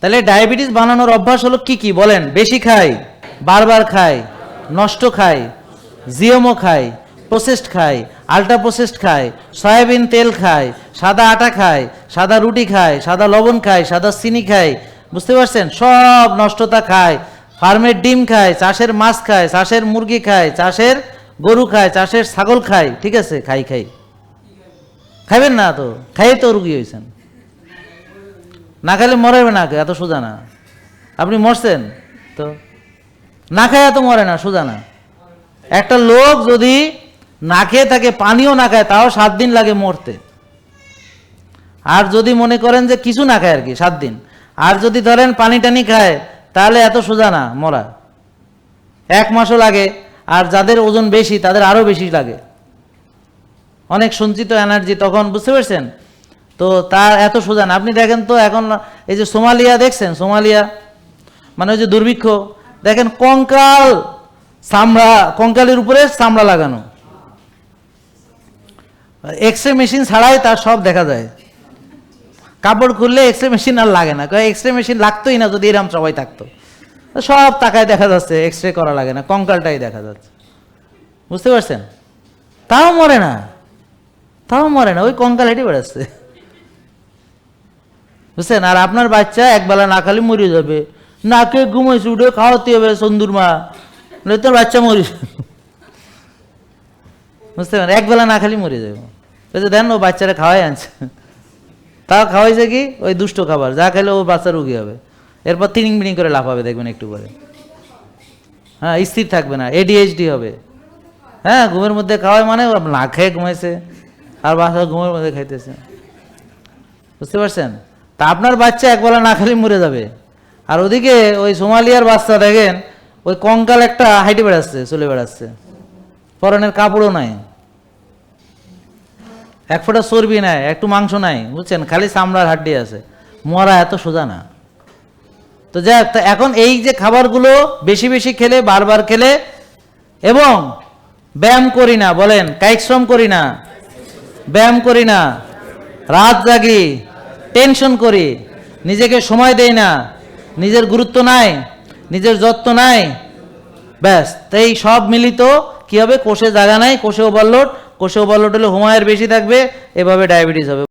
তাহলে ডায়াবেটিস বানানোর অভ্যাস হলো কি কি? বলেন, বেশি খাই, বারবার খাই, নষ্ট খাই জিএমও খাই, প্রসেসড খাই, আল্ট্রা প্রসেসড খাই, সয়াবিন তেল খাই, সাদা আটা খাই, সাদা রুটি খাই, সাদা লবণ খাই, সাদা চিনি খাই, বুঝতে পারছেন? সব নষ্টতা খায় ফার্মের ডিম খায় চাষের মাছ খায় চাষের মুরগি খায় চাষের গরু খায় চাষের ছাগল খায় ঠিক আছে? খাই খাই। খাইবেন না তো? খাইয়ে তো রুগী হয়েছেন। না খাইলে মরাবে না এত সোজা না। আপনি মরছেন, তো? না খায় এত মরে না, সোজা না। একটা লোক যদি না খেয়ে থাকে, পানিও না খায়, তাও সাত দিন লাগে মরতে। আর যদি মনে করেন যে কিছু না খায় আর কি, সাত দিন। আর যদি ধরেন পানি টানি খায়, তাহলে এত সোজা না, মরা। এক মাসও লাগে, আর যাদের ওজন বেশি, তাদের আরও বেশি লাগে। অনেক সঞ্চিত এনার্জি তখন, বুঝতে পারছেন? তো তার এত সোজা আপনি দেখেন তো এখন এই যে সোমালিয়া দেখছেন, সোমালিয়া মানে ওই যে দুর্ভিক্ষ। দেখেন কঙ্কাল চামড়া, কঙ্কালের উপরে চামড়া লাগানো। এক্স রে মেশিন ছাড়াই তার সব দেখা যায়। কাপড় খুললে এক্স রে মেশিন আর লাগে না। এক্স রে মেশিন লাগতোই না যদি এরম সবাই থাকতো। সব তাকায় দেখা যাচ্ছে এক্স রে করা লাগে না, কঙ্কালটাই দেখা যাচ্ছে। বুঝতে পারছেন? তাও মরে না। তাও মরে না, ওই কঙ্কাল হেঁটে বেড়াচ্ছে। বুঝছেন? আর আপনার বাচ্চা একবেলা না খালি মরে যাবে। নাকে ঘুমাইছে, উঠে খাওয়াতে হবে সন্দুর মা। নয় তোর বাচ্চা মরিস বুঝতে পারেন একবেলা না খালি মরে যাবে। বলছে দেন ও বাচ্চারা খাওয়াই আনছে। তাও খাওয়াইছে কি? ওই দুষ্ট খাবার। যা খেলে ও বাচ্চা রুগী হবে। এরপর তিনিং বিনিং করে লাফাবে দেখবেন একটু পরে। হ্যাঁ স্থির থাকবে না এডিএইচডি হবে। হ্যাঁ ঘুমের মধ্যে খাওয়ায় মানে না খেয়ে ঘুমাইছে। আর বাচ্চা ঘুমের মধ্যে খাইতেছে। বুঝতে পারছেন? তা আপনার বাচ্চা একবেলা না খালি মরে যাবে। আর ওদিকে ওই সোমালিয়ার বাচ্চা দেখেন, ওই কঙ্কাল একটা হাইটে বেড়াচ্ছে, চলে বেড়াচ্ছে। পরনের কাপড়ও নাই। এক ফোঁটা চর্বি নাই, একটু মাংস নাই, বুঝছেন? খালি চামড়ার হাড্ডি আছে। মরা এত সোজা না। তো তা এখন এই যে খাবারগুলো বেশি বেশি খেলে, বারবার খেলে, এবং ব্যায়াম করি না, বলেন, কায়িক শ্রম করি না, ব্যায়াম করি না, রাত জাগি টেনশন করি। নিজেকে সময় দেই না। নিজের গুরুত্ব নাই। নিজের যত্ন নাই। ব্যাস তাই সব মিলিত কি হবে? কোষে জায়গা নাই, কোষে ওভারলোড কোষে ওভারলোড হলে হুমায়ের বেশি থাকবে, এভাবে ডায়াবেটিস হবে।